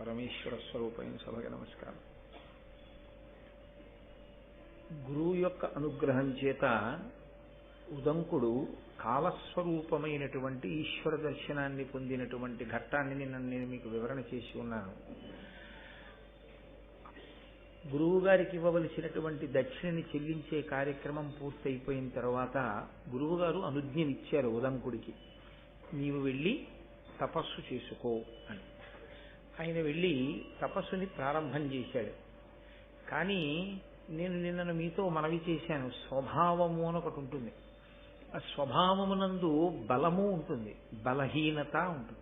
పరమేశ్వర స్వరూపమైన సభకి నమస్కారం. గురువు యొక్క అనుగ్రహం చేత ఉదంకుడు కాలస్వరూపమైనటువంటి ఈశ్వర దర్శనాన్ని పొందినటువంటి ఘట్టాన్ని నిన్న నేను మీకు వివరణ చేసి ఉన్నాను. గురువు గారికి ఇవ్వవలసినటువంటి దక్షిణని చెల్లించే కార్యక్రమం పూర్తయిపోయిన తర్వాత గురువు గారు అనుజ్ఞనిచ్చారు ఉదంకుడికి. నీవు వెళ్ళి తపస్సు చేసుకో అని. ఆయన వెళ్ళి తపస్సుని ప్రారంభం చేశాడు. కానీ నేను నిన్న మీతో మనవి చేశాను. స్వభావము అని ఒకటి ఉంటుంది. ఆ స్వభావమునందు బలము ఉంటుంది. బలహీనత ఉంటుంది.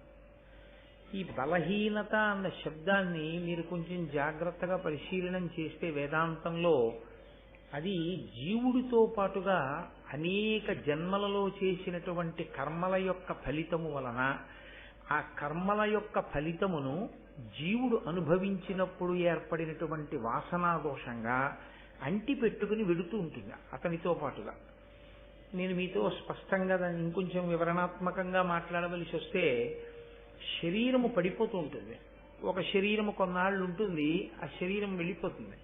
ఈ బలహీనత అన్న శబ్దాన్ని మీరు కొంచెం జాగ్రత్తగా పరిశీలనం చేస్తే వేదాంతంలో అది జీవుడితో పాటుగా అనేక జన్మలలో చేసినటువంటి కర్మల యొక్క ఫలితము వలన ఆ కర్మల యొక్క ఫలితమును జీవుడు అనుభవించినప్పుడు ఏర్పడినటువంటి వాసనా దోషంగా అంటి పెట్టుకుని వెడుతూ ఉంటుంది అతనితో పాటుగా. నేను మీతో స్పష్టంగా దాన్ని ఇంకొంచెం వివరణాత్మకంగా మాట్లాడవలసి వస్తే శరీరము పడిపోతూ ఉంటుంది. ఒక శరీరము కొన్నాళ్ళు ఉంటుంది ఆ శరీరం వెళ్ళిపోతుంది.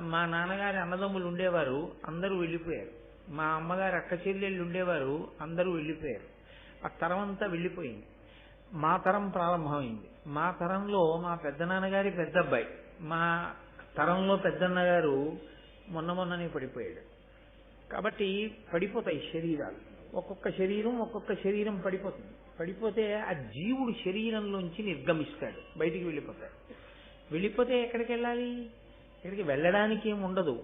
మా నాన్నగారి అన్నదమ్ములు ఉండేవారు అందరూ వెళ్ళిపోయారు. మా అమ్మగారి అక్క చెల్లెళ్ళు ఉండేవారు అందరూ వెళ్ళిపోయారు. ఆ తరమంతా వెళ్ళిపోయింది. మా తరం ప్రారంభమైంది. మా తరంలో మా పెద్దనాన్నగారి పెద్ద అబ్బాయి మా తరంలో పెద్దన్నగారు మొన్న మొన్ననే పడిపోయాడు. కాబట్టి పడిపోతాయి శరీరాలు. ఒక్కొక్క శరీరం ఒక్కొక్క శరీరం పడిపోతుంది. పడిపోతే ఆ జీవుడు శరీరంలోంచి నిర్గమిస్తాడు బయటికి వెళ్ళిపోతాడు. వెళ్ళిపోతే ఎక్కడికి వెళ్ళాలి? ఇక్కడికి వెళ్ళడానికి ఏమి ఉండదు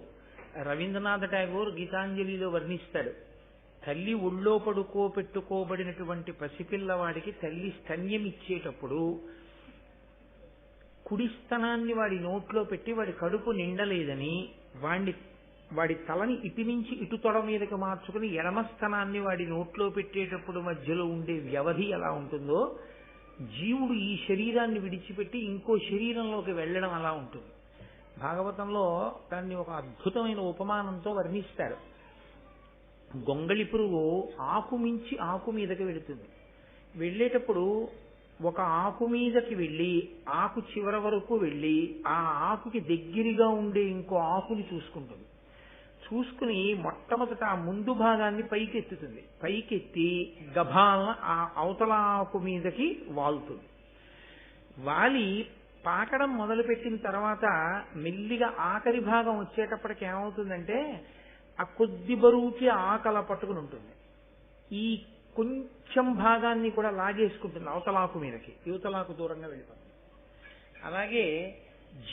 రవీంద్రనాథ్ ఠాగూర్ గీతాంజలిలో వర్ణిస్తాడు తల్లి ఒళ్ళో పడుకో పెట్టుకోబడినటువంటి పసిపిల్లవాడికి తల్లి స్తన్యం ఇచ్చేటప్పుడు కుడిస్తనాన్ని వాడి నోట్లో పెట్టి వాడి కడుపు నిండలేదని వాడి వాడి తలని ఇటు నుంచి ఇటు తొడ మీదకి మార్చుకుని ఎడమ స్థనాన్ని వాడి నోట్లో పెట్టేటప్పుడు మధ్యలో ఉండే వ్యవధి ఎలా ఉంటుందో జీవుడు ఈ శరీరాన్ని విడిచిపెట్టి ఇంకో శరీరంలోకి వెళ్ళడం అలా ఉంటుంది. భాగవతంలో దాన్ని ఒక అద్భుతమైన ఉపమానంతో వర్ణిస్తారు. గొంగళి పురుగు ఆకు మించి ఆకు మీదకి వెళుతుంది. వెళ్ళేటప్పుడు ఒక ఆకు మీదకి వెళ్ళి ఆకు చివర వరకు వెళ్ళి ఆ ఆకుకి దగ్గరగా ఉండే ఇంకో ఆకుని చూసుకుంటుంది. చూసుకుని మొట్టమొదట ఆ ముందు భాగాన్ని పైకెత్తుతుంది. పైకెత్తి గభాల ఆ అవతల ఆకు మీదకి వాలుతుంది. వాలి పాకడం మొదలుపెట్టిన తర్వాత మెల్లిగా ఆఖరి భాగం వచ్చేటప్పటికి ఏమవుతుందంటే ఆ కొద్ది బరువుకి ఆకల పట్టుకుని ఉంటుంది. ఈ కొంచెం భాగాన్ని కూడా లాగేసుకుంటుంది అవతలాకు మీదకి యువతలాకు దూరంగా వెళ్ళిపోతుంది. అలాగే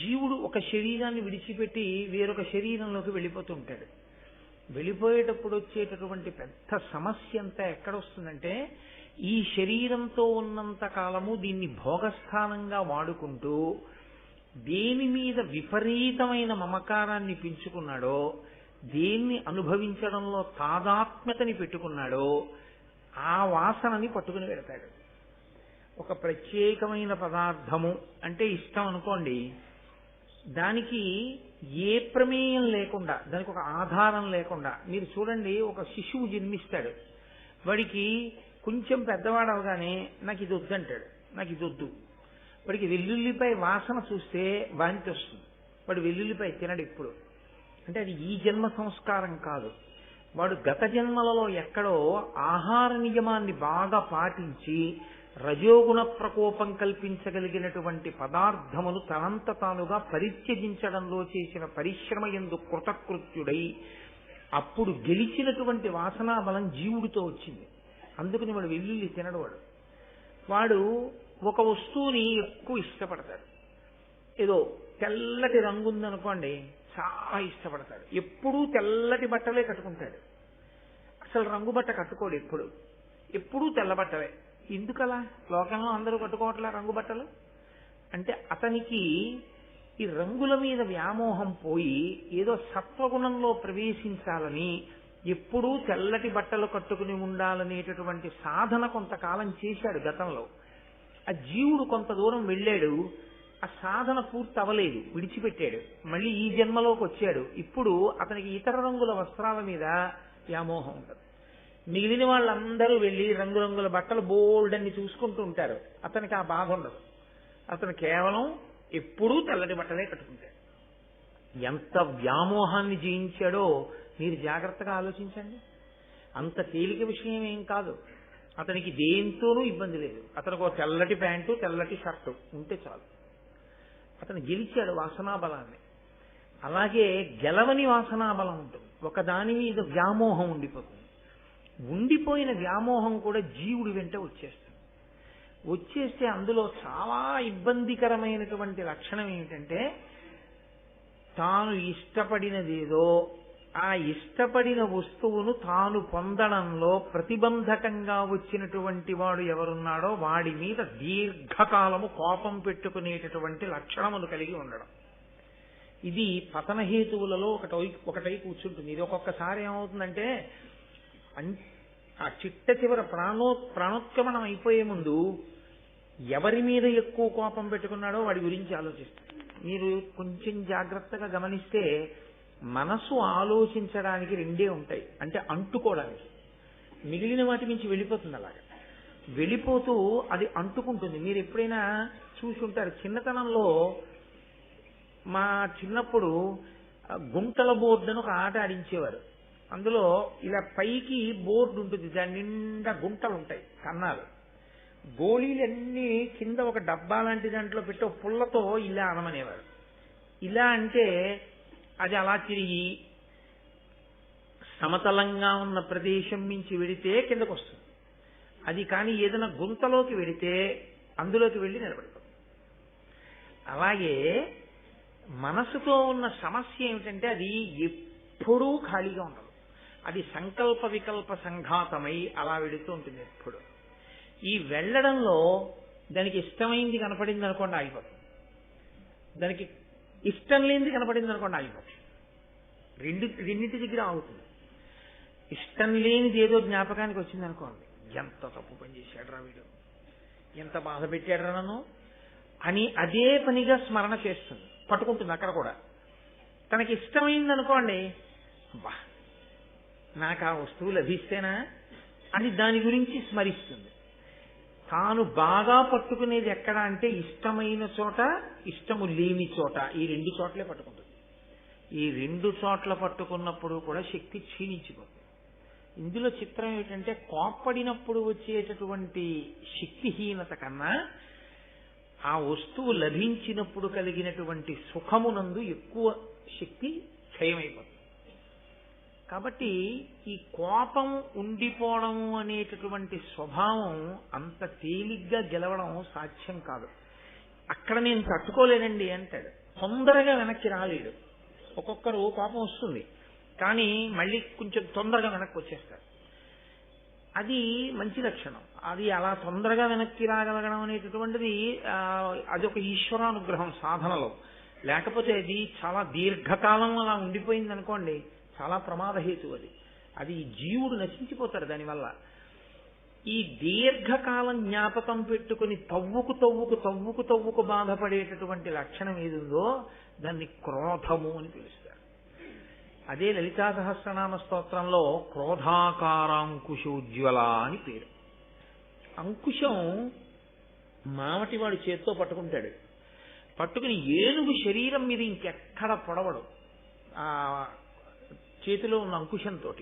జీవుడు ఒక శరీరాన్ని విడిచిపెట్టి వేరొక శరీరంలోకి వెళ్ళిపోతూ ఉంటాడు. వెళ్ళిపోయేటప్పుడు వచ్చేటటువంటి పెద్ద సమస్య అంతా ఎక్కడ వస్తుందంటే ఈ శరీరంతో ఉన్నంత కాలము దీన్ని భోగస్థానంగా వాడుకుంటూ దేని మీద విపరీతమైన మమకారాన్ని పెంచుకున్నాడో దేన్ని అనుభవించడంలో తాదాత్మ్యతని పెట్టుకున్నాడో ఆ వాసనని పట్టుకుని పెడతాడు. ఒక ప్రత్యేకమైన పదార్థము అంటే ఇష్టం అనుకోండి దానికి ఏ ప్రమేయం లేకుండా దానికి ఒక ఆధారం లేకుండా మీరు చూడండి ఒక శిశువు జన్మిస్తాడు. వాడికి కొంచెం పెద్దవాడు అవగానే నాకు ఇది వద్దంటాడు నాకు ఇది వద్దు. వాడికి వెల్లుల్లిపై వాసన చూస్తే వాంతి వస్తుంది. వాడు వెల్లుల్లిపై తినడు ఇప్పుడు అంటే అది ఈ జన్మ సంస్కారం కాదు. వాడు గత జన్మలలో ఎక్కడో ఆహార నియమాన్ని బాగా పాటించి రజోగుణ ప్రకోపం కల్పించగలిగినటువంటి పదార్థమును తనంత తానుగా పరిత్యజించడంలో చేసిన పరిశ్రమ ఎందు కృతకృత్యుడై అప్పుడు గెలిచినటువంటి వాసనా బలం జీవుడితో వచ్చింది. అందుకని వాడు వెల్లుల్లి తినడవాడు వాడు. ఒక వస్తువుని ఎక్కువ ఇష్టపడతాడు. ఏదో తెల్లటి రంగు ఉందనుకోండి చాలా ఇష్టపడతాడు. ఎప్పుడూ తెల్లటి బట్టలే కట్టుకుంటాడు. అసలు రంగు బట్ట కట్టుకోడు ఎప్పుడు. ఎప్పుడూ తెల్ల బట్టలే. ఎందుకలా? లోకంలో అందరూ కట్టుకోవట్లే రంగు బట్టలు? అంటే అతనికి ఈ రంగుల మీద వ్యామోహం పోయి ఏదో సత్వగుణంలో ప్రవేశించాలని ఎప్పుడూ తెల్లటి బట్టలు కట్టుకుని ఉండాలనేటటువంటి సాధన కొంతకాలం చేశాడు గతంలో. ఆ జీవుడు కొంత దూరం వెళ్ళాడు. ఆ సాధన పూర్తి అవ్వలేదు విడిచిపెట్టాడు. మళ్ళీ ఈ జన్మలోకి వచ్చాడు. ఇప్పుడు అతనికి ఇతర రంగుల వస్త్రాల మీద వ్యామోహం ఉంటుంది. మిగిలిన వాళ్ళందరూ వెళ్ళి రంగురంగుల బట్టలు బోల్డ్ అన్ని చూసుకుంటూ ఉంటారు. అతనికి ఆ బాధ ఉండదు. అతను కేవలం ఎప్పుడూ తెల్లటి బట్టలే కట్టుకుంటాడు. ఎంత వ్యామోహాన్ని జయించాడో మీరు జాగ్రత్తగా ఆలోచించండి. అంత తేలిక విషయం ఏం కాదు. అతనికి దేంతోనూ ఇబ్బంది లేదు. అతనికి ఒక తెల్లటి ప్యాంటు తెల్లటి షర్టు ఉంటే చాలు. అతను గెలిచాడు వాసనా బలాన్ని అలాగే గెలవని వాసనా బలం ఉంటుంది ఒకదాని మీద వ్యామోహం ఉండిపోతుంది. ఉండిపోయిన వ్యామోహం కూడా జీవుడి వెంట వచ్చేస్తుంది. వచ్చేస్తే అందులో చాలా ఇబ్బందికరమైనటువంటి లక్షణం ఏమిటంటే తాను ఇష్టపడినదేదో ఆ ఇష్టపడిన వస్తువును తాను పొందడంలో ప్రతిబంధకంగా వచ్చినటువంటి వాడు ఎవరున్నాడో వాడి మీద దీర్ఘకాలము కోపం పెట్టుకునేటటువంటి లక్షణములు కలిగి ఉండడం. ఇది పతనహేతువులలో ఒకటై ఒకటై కూర్చుంటుంది. ఇది ఒక్కొక్కసారి ఏమవుతుందంటే ఆ చిట్ట చివర ప్రాణో ప్రాణోత్క్రమణం అయిపోయే ముందు ఎవరి మీద ఎక్కువ కోపం పెట్టుకున్నాడో వాడి గురించి ఆలోచిస్తాడు. మీరు కొంచెం జాగ్రత్తగా గమనిస్తే మనసు ఆలోచించడానికి రెండే ఉంటాయి. అంటే అంటుకోవడానికి. మిగిలిన వాటి నుంచి వెళ్ళిపోతుంది అలాగా. వెళ్ళిపోతూ అది అంటుకుంటుంది. మీరు ఎప్పుడైనా చూసి ఉంటారు చిన్నతనంలో మా చిన్నప్పుడు గుంటల బోర్డు అని ఒక ఆట ఆడించేవారు. అందులో ఇలా పైకి బోర్డు ఉంటుంది దాని నిండా గుంటలు ఉంటాయి కన్నాలు. గోళీలన్నీ కింద ఒక డబ్బా లాంటి దాంట్లో పెట్టి పుల్లతో ఇలా అనమనేవారు ఇలా అంటే అది అలా తిరిగి సమతలంగా ఉన్న ప్రదేశం నుంచి వెడితే కిందకు వస్తుంది అది కానీ ఏదైనా గుంతలోకి వెడితే అందులోకి వెళ్ళి నిలబడిపోతుంది. అలాగే మనసుతో ఉన్న సమస్య ఏమిటంటే అది ఎప్పుడూ ఖాళీగా ఉండదు. అది సంకల్ప వికల్ప సంఘాతమై అలా వెళుతూ ఉంటుంది ఎప్పుడు. ఈ వెళ్ళడంలో దానికి ఇష్టమైంది కనపడింది అనుకోండి ఆగిపోతుంది. దానికి ఇష్టం లేనిది కనపడింది అనుకోండి ఆగిపోతుంది రెండు రెండింటి దగ్గర ఆగుతుంది. ఇష్టం లేనిది ఏదో జ్ఞాపకానికి వచ్చింది అనుకోండి ఎంత తప్పు పని చేశాడు వీడు? ఎంత బాధ పెట్టాడరా నన్ను? అని అదే పనిగా స్మరణ చేస్తుంది పట్టుకుంటుంది అక్కడ కూడా. తనకి ఇష్టమైంది అనుకోండి నాకు ఆ వస్తువు లభిస్తేనా అని దాని గురించి స్మరిస్తుంది. తాను బాగా పట్టుకునేది ఎక్కడ అంటే ఇష్టమైన చోట ఇష్టము లేని చోట. ఈ రెండు చోట్లే పట్టుకుంటుంది. ఈ రెండు చోట్ల పట్టుకున్నప్పుడు కూడా శక్తి క్షీణించిపోతుంది. ఇందులో చిత్రం ఏంటంటే కోప్పడినప్పుడు వచ్చేటటువంటి శక్తిహీనత కన్నా ఆ వస్తువు లభించినప్పుడు కలిగినటువంటి సుఖమునందు ఎక్కువ శక్తి క్షయమైపోతుంది. కాబట్టి ఈ కోపం ఉండిపోవడం అనేటటువంటి స్వభావం అంత తేలిగ్గా గెలవడం సాధ్యం కాదు. అక్కడ నేను తట్టుకోలేనండి అంటాడు. తొందరగా వెనక్కి రాలేడు. ఒక్కొక్కరు కోపం వస్తుంది. కానీ మళ్ళీ కొంచెం తొందరగా వెనక్కి వచ్చేస్తారు. అది మంచి లక్షణం. అది అలా తొందరగా వెనక్కి రాగలగడం అనేటటువంటిది అది ఒక ఈశ్వరానుగ్రహం సాధనలో. లేకపోతే అది చాలా దీర్ఘకాలం అలా ఉండిపోయింది అనుకోండి చాలా ప్రమాదహేతు అది. అది జీవుడు నశించిపోతాడు దానివల్ల. ఈ దీర్ఘకాలం జ్ఞాపకం పెట్టుకుని తవ్వుకు తవ్వుకు తవ్వుకు తవ్వుకు బాధపడేటటువంటి లక్షణం ఏది ఉందో దాన్ని క్రోధము అని పిలుస్తారు. అదే లలితా సహస్రనామ స్తోత్రంలో క్రోధాకారాంకుశోజ్వల అని పేరు. అంకుశం మామటివాడు చేత్తో పట్టుకుంటాడు. పట్టుకుని ఏనుగు శరీరం మీద ఇంకెక్కడ పొడవడు. ఆ చేతిలో ఉన్న అంకుశంతో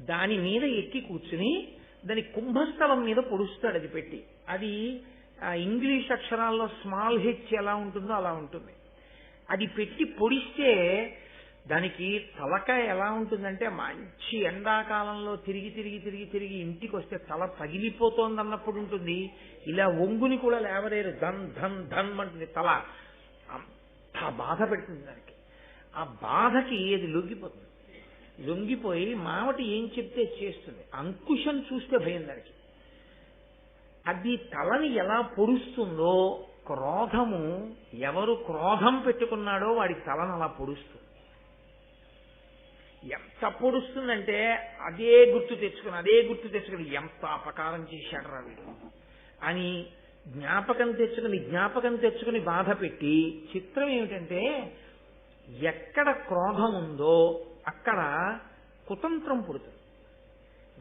దాని మీద ఎక్కి కూర్చుని దాని కుంభస్థలం మీద పొడుస్తాడు అది పెట్టి. అది ఇంగ్లీష్ అక్షరాల్లో స్మాల్ హెచ్ ఎలా ఉంటుందో అలా ఉంటుంది. అది పెట్టి పొడిస్తే దానికి తలకాయ ఎలా ఉంటుందంటే మంచి ఎండాకాలంలో తిరిగి తిరిగి తిరిగి తిరిగి ఇంటికి వస్తే తల పగిలిపోతోంది అన్నప్పుడు ఉంటుంది. ఇలా ఒంగుని కూడా లేవలేరు ధన్ ధన్ ధన్ అంటుంది తల. అంత బాధ పెడుతుంది దానికి. ఆ బాధకి అది లొంగిపోతుంది. లొంగిపోయి మావటి ఏం చెప్తే చేస్తుంది. అంకుశం చూస్తే భయం దానికి. అది తలని ఎలా పొడుస్తుందో క్రోధము ఎవరు క్రోధం పెట్టుకున్నాడో వాడి తలను అలా పొడుస్తుంది. ఎంత పొడుస్తుందంటే అదే గుర్తు తెచ్చుకుని అదే గుర్తు తెచ్చుకుని ఎంత అపకారం చేశాడరా వీడు. అని జ్ఞాపకం తెచ్చుకుని జ్ఞాపకం తెచ్చుకుని బాధ పెట్టి చిత్రం ఏమిటంటే ఎక్కడ క్రోధం ఉందో అక్కడ కుతంత్రం పుడుతుంది.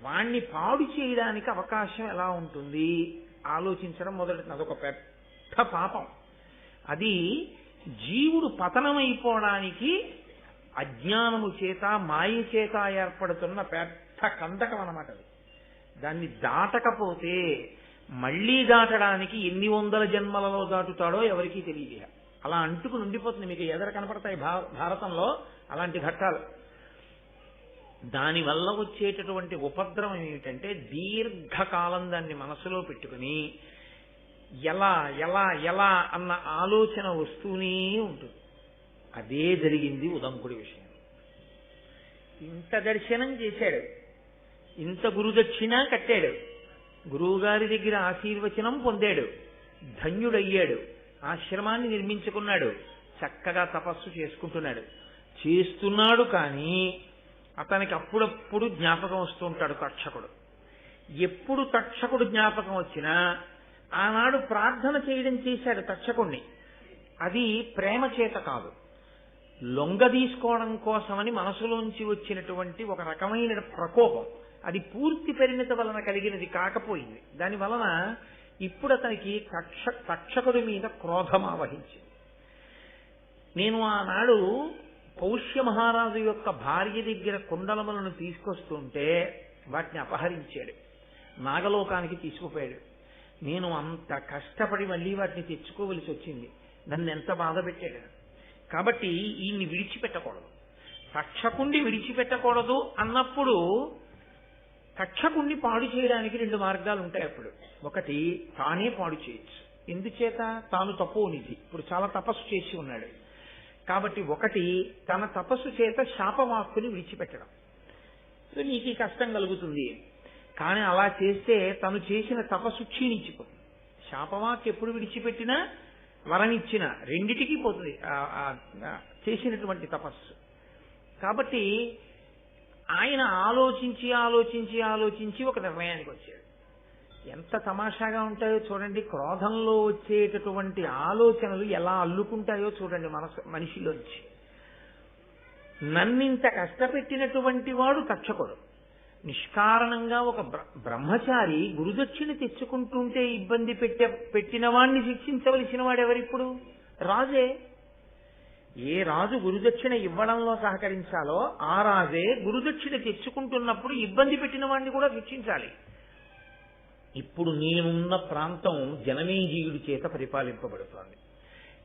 వాణ్ణి పాడు చేయడానికి అవకాశం ఎలా ఉంటుంది? ఆలోచించడం మొదలెట్టింది. అదొక పెద్ద పాపం. అది జీవుడు పతనమైపోవడానికి అజ్ఞానము చేత మాయ చేత ఏర్పడుతున్న పెద్ద కందకం అనమాట అది. దాన్ని దాటకపోతే మళ్ళీ దాటడానికి ఎన్ని వందల జన్మలలో దాటుతాడో ఎవరికీ తెలియదు అలా అంటుకు నుండిపోతుంది. మీకు ఎదర కనపడతాయి భారతంలో అలాంటి ఘట్టాలు. దానివల్ల వచ్చేటటువంటి ఉపద్రవం ఏమిటంటే దీర్ఘకాలం దాన్ని మనసులో పెట్టుకుని ఎలా ఎలా ఎలా అన్న ఆలోచన వస్తూనే ఉంటుంది. అదే జరిగింది ఉదంకుడి విషయం. ఇంత దర్శనం చేశాడు. ఇంత గురుదక్షిణ కట్టాడు. గురువుగారి దగ్గర ఆశీర్వచనం పొందాడు. ధన్యుడయ్యాడు. ఆశ్రమాన్ని నిర్మించుకున్నాడు. చక్కగా తపస్సు చేసుకుంటున్నాడు. చేస్తున్నాడు కానీ అతనికి అప్పుడప్పుడు జ్ఞాపకం వస్తూ ఉంటాడు తక్షకుడు ఎప్పుడు తక్షకుడు జ్ఞాపకం వచ్చినా ఆనాడు ప్రార్థన చేయడం చేశాడు తక్షకుణ్ణి అది ప్రేమ చేత కాదు. లొంగ తీసుకోవడం కోసమని మనసులోంచి వచ్చినటువంటి ఒక రకమైన ప్రకోపం. అది పూర్తి పరిణిత వలన కలిగినది కాకపోయింది. దాని వలన ఇప్పుడు అతనికి తక్ష తక్షకుడి మీద క్రోధం ఆవహించింది. నేను ఆనాడు పౌష్య మహారాజు యొక్క భార్య దగ్గర కుండలములను తీసుకొస్తుంటే వాటిని అపహరించాడు. నాగలోకానికి తీసుకుపోయాడు. నేను అంత కష్టపడి మళ్ళీ వాటిని తెచ్చుకోవలసి వచ్చింది. నన్ను ఎంత బాధ పెట్టాడు. కాబట్టి ఈయన్ని విడిచిపెట్టకూడదు. తక్షకుండి విడిచిపెట్టకూడదు అన్నప్పుడు తక్షకుణ్ణి పాడు చేయడానికి రెండు మార్గాలు ఉంటాయి అప్పుడు. ఒకటి తానే పాడు చేయొచ్చు. ఎందుచేత? తాను తపోనిధి. ఇప్పుడు చాలా తపస్సు చేసి ఉన్నాడు. కాబట్టి ఒకటి తన తపస్సు చేత శాపవాక్కుని విడిచిపెట్టడం. సో నీకు ఈ కష్టం కలుగుతుంది. కానీ అలా చేస్తే తను చేసిన తపస్సు క్షీణించిపోతుంది. శాపవాక్ ఎప్పుడు విడిచిపెట్టినా ఇచ్చిన రెండిటికి పోతుంది. చేసినటువంటి తపస్సు. కాబట్టి ఆయన ఆలోచించి ఆలోచించి ఆలోచించి ఒక నిర్ణయానికి వచ్చాడు. ఎంత తమాషాగా ఉంటాయో చూడండి క్రోధంలో వచ్చేటటువంటి ఆలోచనలు ఎలా అల్లుకుంటాయో చూడండి మనసు మనిషిలోంచి. నన్నింత కష్టపెట్టినటువంటి వాడు తక్షకుడు నిష్కారణంగా ఒక బ్రహ్మచారి గురుదక్షిణ తెచ్చుకుంటుంటే ఇబ్బంది పెట్టే పెట్టిన వాణ్ణి శిక్షించవలసిన వాడు ఎవరిప్పుడు రాజే. ఏ రాజు గురుదక్షిణ ఇవ్వడంలో సహకరించాలో ఆ రాజే గురుదక్షిణ తెచ్చుకుంటున్నప్పుడు ఇబ్బంది పెట్టిన వాడిని కూడా శిక్షించాలి. ఇప్పుడు నేనున్న ప్రాంతం జనమేజీయుడి చేత పరిపాలింపబడుతోంది.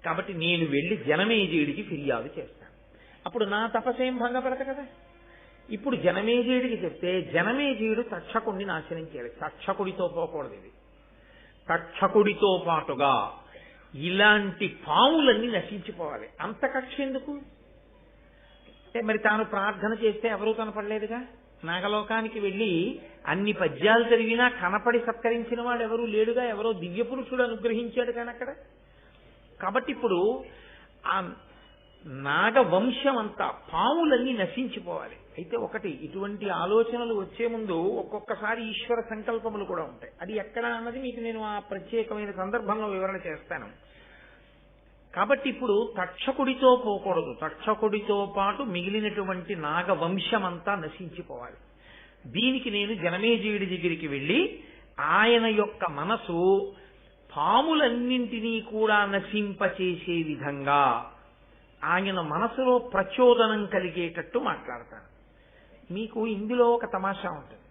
కాబట్టి నేను వెళ్ళి జనమేజీయుడికి ఫిర్యాదు చేస్తాను. అప్పుడు నా తపసేం భంగపడదు కదా? ఇప్పుడు జనమేజీయుడికి చెప్తే జనమేజీయుడు తక్షకుడిని నాశనం చేయాలి. తక్షకుడితో పోకూడదు ఇది. తక్షకుడితో పాటుగా ఇలాంటి పాములన్నీ నశించిపోవాలి. అంత కక్ష ఎందుకు? అంటే మరి తాను ప్రార్థన చేస్తే ఎవరూ కనపడలేదుగా? నాగలోకానికి వెళ్ళి అన్ని పద్యాలు చదివినా కనపడి సత్కరించిన వాడు ఎవరూ లేడుగా ఎవరో దివ్య పురుషుడు అనుగ్రహించాడు కానీ అక్కడ. కాబట్టి ఇప్పుడు ఆ నాగ వంశం అంతా పాములన్నీ నశించిపోవాలి. అయితే ఒకటి ఇటువంటి ఆలోచనలు వచ్చే ముందు ఒక్కొక్కసారి ఈశ్వర సంకల్పములు కూడా ఉంటాయి. అది ఎక్కడ అన్నది మీకు నేను ఆ ప్రత్యేకమైన సందర్భంలో వివరణ చేస్తాను. కాబట్టి ఇప్పుడు తక్షకుడితో పోకూడదు. తక్షకుడితో పాటు మిగిలినటువంటి నాగ వంశమంతా నశించిపోవాలి. దీనికి నేను జనమేజయుడి దగ్గరికి వెళ్ళి ఆయన యొక్క మనసు పాములన్నింటినీ కూడా నశింపచేసే విధంగా ఆయన మనసులో ప్రచోదనం కలిగేటట్టు మాట్లాడతాను. మీకు ఇందులో ఒక తమాషా ఉంటుంది.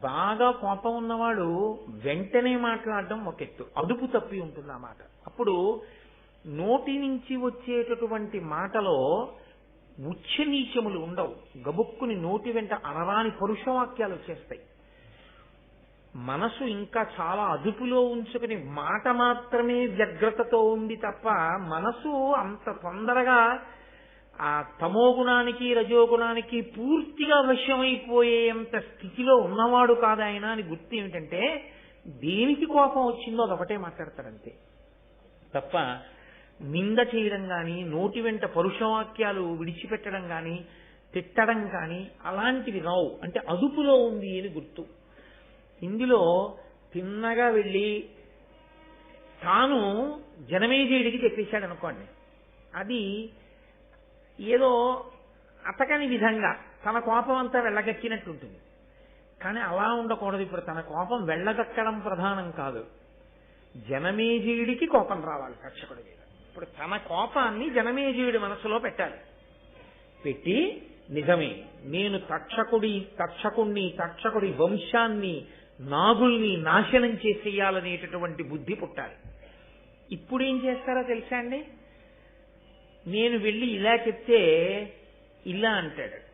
బాగా కోపం ఉన్నవాడు వెంటనే మాట్లాడడం ఒక ఎత్తు. అదుపు తప్పి ఉంటుంది ఆ మాట అప్పుడు నోటి నుంచి వచ్చేటటువంటి మాటలో ఉచ్చనీచములు ఉండవు. గబుక్కుని నోటి వెంట అనరాని పరుషవాక్యాలు వచ్చేస్తాయి. మనసు ఇంకా చాలా అదుపులో ఉంచుకుని మాట మాత్రమే వ్యగ్రతతో ఉంది తప్ప మనసు అంత తొందరగా ఆ తమోగుణానికి రజోగుణానికి పూర్తిగా వశమైపోయేంత స్థితిలో ఉన్నవాడు కాదాయన అని గుర్తు ఏమిటంటే దేనికి కోపం వచ్చిందో అదొకటే మాట్లాడతాడంతే. తప్ప నింద చేయడం కానీ నోటి వెంట పరుషవాక్యాలు విడిచిపెట్టడం కానీ తిట్టడం కానీ అలాంటివి రావు. అంటే అదుపులో ఉంది అని గుర్తు. ఇందులో తిన్నగా వెళ్ళి తాను జనమేజయుడికి చెప్పేశాడు అనుకోండి అది ఏదో అతకని విధంగా తన కోపం అంతా వెళ్ళగక్కినట్టు ఉంటుంది కానీ అలా ఉండకూడదు ఇప్పుడు. తన కోపం వెళ్ళగక్కడం ప్రధానం కాదు. జనమేజయుడికి కోపం రావాలి తక్షకుడి మీద. ఇప్పుడు తన కోపాన్ని జనమేజీయుడి మనసులో పెట్టాలి. పెట్టి నిజమే నేను తక్షకుడి తక్షకుణ్ణి తక్షకుడి వంశాన్ని నాగుల్ని నాశనం చేసేయాలనేటటువంటి బుద్ధి పుట్టాలి. ఇప్పుడు ఏం చేస్తారో తెలుసా అండి? నేను వెళ్ళి ఇలా చెప్తే ఇలా అంటాడు.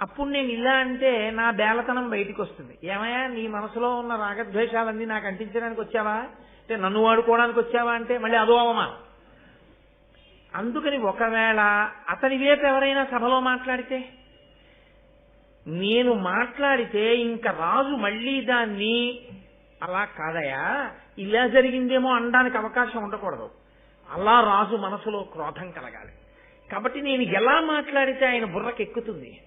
అప్పుడు నేను ఇలా అంటే నా బేలతనం బయటికి వస్తుంది ఏమయ్యా నీ మనసులో ఉన్న రాగద్వేషాలన్నీ నాకు అంటించడానికి వచ్చావా? అంటే నన్ను వాడుకోవడానికి వచ్చావా అంటే మళ్ళీ అదో అవమానం. అందుకని ఒకవేళ అతని వైపు ఎవరైనా సభలో మాట్లాడితే నేను మాట్లాడితే ఇంకా రాజు మళ్ళీ దాన్ని అలా కాదయా? ఇలా జరిగిందేమో అనడానికి అవకాశం ఉండకూడదు. అలా రాజు మనసులో క్రోధం కలగాలి. కాబట్టి నేను ఎలా మాట్లాడితే ఆయన బుర్రకెక్కుతుంది?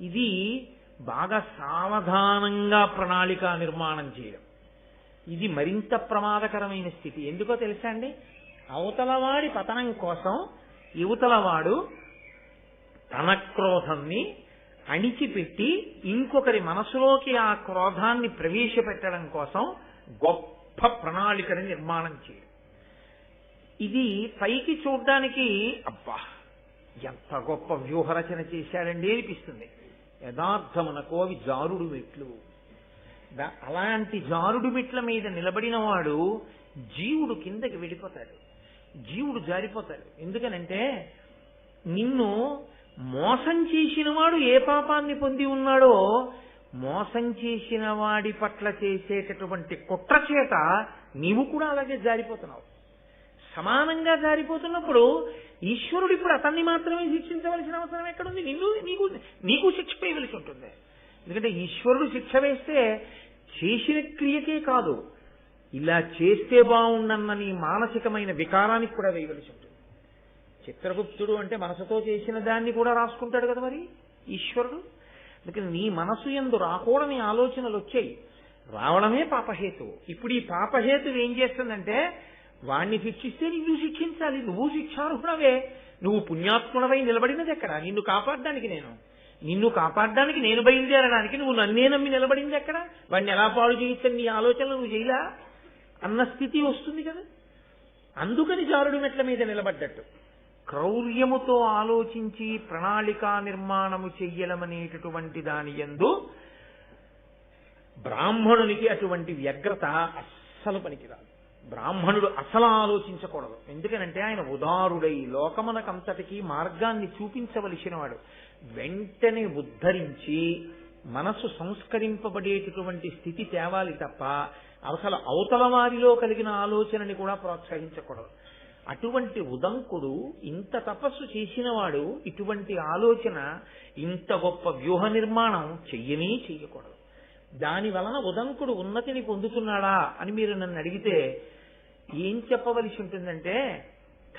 ఇది బాగా సావధానంగా ప్రణాళిక నిర్మాణం చేయడం. ఇది మరింత ప్రమాదకరమైన స్థితి. ఎందుకో తెలుసా అండి? అవతలవాడి పతనం కోసం యువతలవాడు తన క్రోధాన్ని అణిచిపెట్టి ఇంకొకరి మనసులోకి ఆ క్రోధాన్ని ప్రవేశపెట్టడం కోసం గొప్ప ప్రణాళికని నిర్మాణం చేయడం. ఇది పైకి చూడ్డానికి అబ్బా ఎంత గొప్ప వ్యూహరచన చేశాడండి అనిపిస్తుంది. యథార్థమునకు అవి జారుడు మెట్లు. అలాంటి జారుడు మెట్ల మీద నిలబడిన వాడు జీవుడు కిందకి వెళ్ళిపోతాడు. జీవుడు జారిపోతాడు. ఎందుకనంటే నిన్ను మోసం చేసిన వాడు ఏ పాపాన్ని పొంది ఉన్నాడో మోసం చేసిన వాడి పట్ల చేసేటటువంటి కుట్ర చేత నీవు కూడా అలాగే జారిపోతున్నావు. సమానంగా జారిపోతున్నప్పుడు ఈశ్వరుడు ఇప్పుడు అతన్ని మాత్రమే శిక్షించవలసిన అవసరం ఎక్కడుంది? నిన్ను నీకు నీకు శిక్ష వేయవలసి ఉంటుంది. ఎందుకంటే ఈశ్వరుడు శిక్ష వేస్తే చేసిన క్రియకే కాదు ఇలా చేస్తే బాగుండన్న నీ మానసికమైన వికారానికి కూడా వేయవలసి ఉంటుంది. చిత్రగుప్తుడు అంటే మనసుతో చేసిన దాన్ని కూడా రాసుకుంటాడు కదా మరి ఈశ్వరుడు? అందుకని నీ మనసు ఎందు రాకూడని ఆలోచనలు వచ్చాయి. రావడమే పాపహేతు ఇప్పుడు ఈ పాపహేతు ఏం చేస్తుందంటే వాణ్ణి శిక్షిస్తే నువ్వు శిక్షించాలి. నువ్వు శిక్షార్హుడవే. నువ్వు పుణ్యాత్ముడవై నిలబడినది ఎక్కడ? నిన్ను కాపాడడానికి నేను. నిన్ను కాపాడడానికి నేను బయలుదేరడానికి నువ్వు నన్నే నమ్మి నిలబడింది ఎక్కడ? వాడిని ఎలా పాడు చేయొచ్చని నీ ఆలోచనలు నువ్వు చేయలా? అన్న స్థితి వస్తుంది కదా. అందుకని జారుడు మెట్ల మీద నిలబడ్డట్టు. క్రౌర్యముతో ఆలోచించి ప్రణాళికా నిర్మాణము చెయ్యలమనేటటువంటి దాని యందు బ్రాహ్మణునికి అటువంటి వ్యగ్రత అస్సలు పనికిరాదు. బ్రాహ్మణుడు అసలు ఆలోచించకూడదు. ఎందుకనంటే ఆయన ఉదారుడై లోకమునకంతటికి మార్గాన్ని చూపించవలసిన వాడు వెంటనే ఉద్ధరించి మనసు సంస్కరింపబడేటటువంటి స్థితి తేవాలి తప్ప అసలు అవతల వారిలో కలిగిన ఆలోచనని కూడా ప్రోత్సహించకూడదు. అటువంటి ఉదంకుడు ఇంత తపస్సు చేసినవాడు ఇటువంటి ఆలోచన ఇంత గొప్ప వ్యూహ నిర్మాణం చెయ్యనే చెయ్యకూడదు. దాని వలన ఉదంకుడు ఉన్నతిని పొందుతున్నాడా అని మీరు నన్ను అడిగితే ఏం చెప్పవలసి ఉంటుందంటే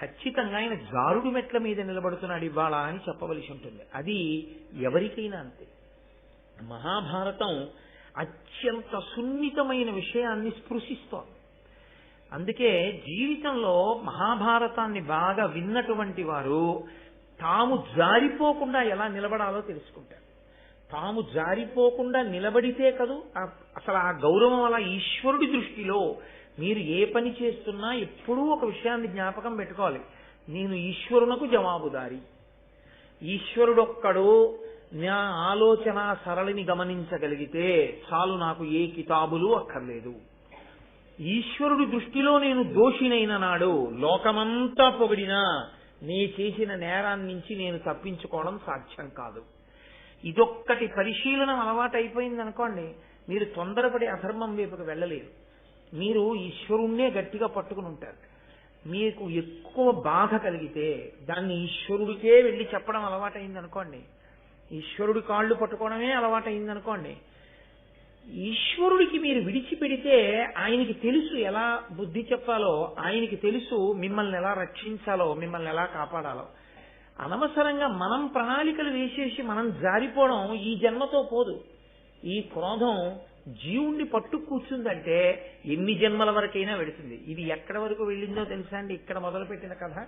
ఖచ్చితంగా ఆయన జారుడు మెట్ల మీద నిలబడుతున్నాడు ఇవాళ అని చెప్పవలసి ఉంటుంది. అది ఎవరికైనా అంతే. మహాభారతం అత్యంత సున్నితమైన విషయాన్ని స్పృశిస్తోంది. అందుకే జీవితంలో మహాభారతాన్ని బాగా విన్నటువంటి వారు తాము జారిపోకుండా ఎలా నిలబడాలో తెలుసుకుంటారు. తాము జారిపోకుండా నిలబడితే కదూ అసలు ఆ గౌరవం అలా ఈశ్వరుడి దృష్టిలో మీరు ఏ పని చేస్తున్నా ఎప్పుడూ ఒక విషయాన్ని జ్ఞాపకం పెట్టుకోవాలి. నేను ఈశ్వరునకు జవాబుదారి. ఈశ్వరుడొక్కడు నా ఆలోచన సరళిని గమనించగలిగితే చాలు నాకు ఏ కితాబులు అక్కర్లేదు. ఈశ్వరుడి దృష్టిలో నేను దోషినైన నాడు లోకమంతా పొగిడినా నీ చేసిన నేరాన్ని నుంచి నేను తప్పించుకోవడం సాధ్యం కాదు. ఇదొక్కటి పరిశీలన అలవాటు అయిపోయింది అనుకోండి మీరు తొందరపడి అధర్మం వైపుకు వెళ్ళలేరు. మీరు ఈశ్వరుణ్ణే గట్టిగా పట్టుకుని ఉంటారు. మీకు ఎక్కువ బాధ కలిగితే దాన్ని ఈశ్వరుడికే వెళ్ళి చెప్పడం అలవాటైంది అనుకోండి ఈశ్వరుడి కాళ్ళు పట్టుకోవడమే అలవాటైంది ఈశ్వరుడికి మీరు విడిచిపెడితే ఆయనకి తెలుసు ఎలా బుద్ధి చెప్పాలో ఆయనకి తెలుసు మిమ్మల్ని ఎలా రక్షించాలో మిమ్మల్ని ఎలా కాపాడాలో. అనవసరంగా మనం ప్రణాళికలు వేసేసి మనం జారిపోవడం ఈ జన్మతో పోదు. ఈ క్రోధం జీవుణ్ణి పట్టు కూర్చుందంటే ఎన్ని జన్మల వరకైనా వెడుతుంది ఇది ఎక్కడ వరకు వెళ్ళిందో తెలుసా అండి? ఇక్కడ మొదలుపెట్టిన కథ.